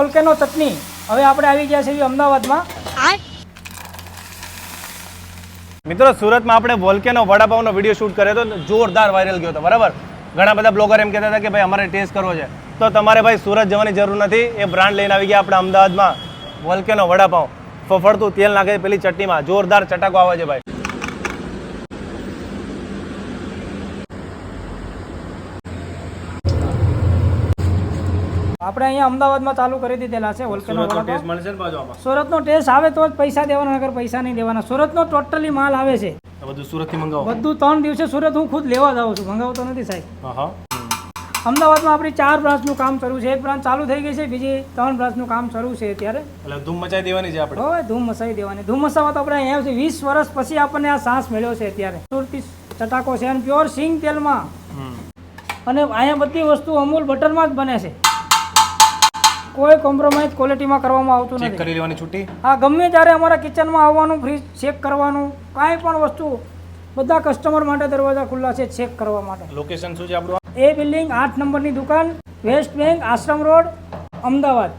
ઓલકેનો ચટણી. હવે આપણે આવી ગયા છીએ અમદાવાદમાં. મિત્રો સુરતમાં આપણે વોલ્કેનો વડાપાવનો વીડિયો શૂટ કર્યો હતો જોરદાર વાયરલ ગયો હતો બરાબર? ઘણા બધા બ્લોગર એમ કહેતા હતા કે ભાઈ અમારે ટેસ્ટ કરવો છે. તો તમારે ભાઈ સુરત જવાની જરૂર નથી. એ બ્રાન્ડ લઈને આવી ગયા આપણે અમદાવાદમાં વોલ્કેનો વડાપાવ. ફફડતું તેલ નાખે પેલી ચટણીમાં. જોરદાર ચટાકો આવે છે ભાઈ. આપણે અહીંયા અમદાવાદમાં ચાલુ કરી દીધેલા છે સુરતનો ટેસ્ટ મળશે ને આમાં? સુરતનો ટેસ્ટ આવે તો જ પૈસા દેવાના નગર પૈસા નહીં દેવાના. સુરતનો ટોટલી માલ આવે છે. બધું સુરતથી મંગાવો. બધું ત્રણ દિવસે સુરત હું ખુદ લેવા જાઉં છું. મંગાવતો નથી સાહેબ. અમદાવાદમાં આપણી ચાર બ્રાન્ચનું કામ શરૂ છે. એક બ્રાન્ચ ચાલુ થઈ ગઈ છે બીજી ત્રણ બ્રાન્ચનું કામ શરૂ છે અત્યારે. એટલે ધૂમ મચાવી દેવાની છે આપણે. હવે ધૂમ મસાવી દેવાની. ધૂમ મસાવા તો આપણે અહીંયા છે વીસ વર્ષ પછી આપણને આ સાંસ મળ્યો છે અત્યારે. સુરતી ચટાકો છે અને પ્યોર સિંગ તેલમાં. અને અહીંયા બધી વસ્તુ અમૂલ બટરમાં જ બને છે. કોઈ કોમ્પ્રોમાઇઝ ક્વોલિટીમાં કરવામાં આવતું ચેક નથી. કરી લેવાની છૂટી? હા ગમે ત્યારે અમારા કિચનમાં આવવાનું ફ્રીજ ચેક કરવાનું કાંઈ પણ વસ્તુ બધા કસ્ટમર માટે દરવાજા ખુલ્લા છે ચેક કરવા માટે. લોકેશન શું છે આપણું? એ બિલ્ડિંગ આઠ નંબરની દુકાન west bank Ashram road Ahmedabad.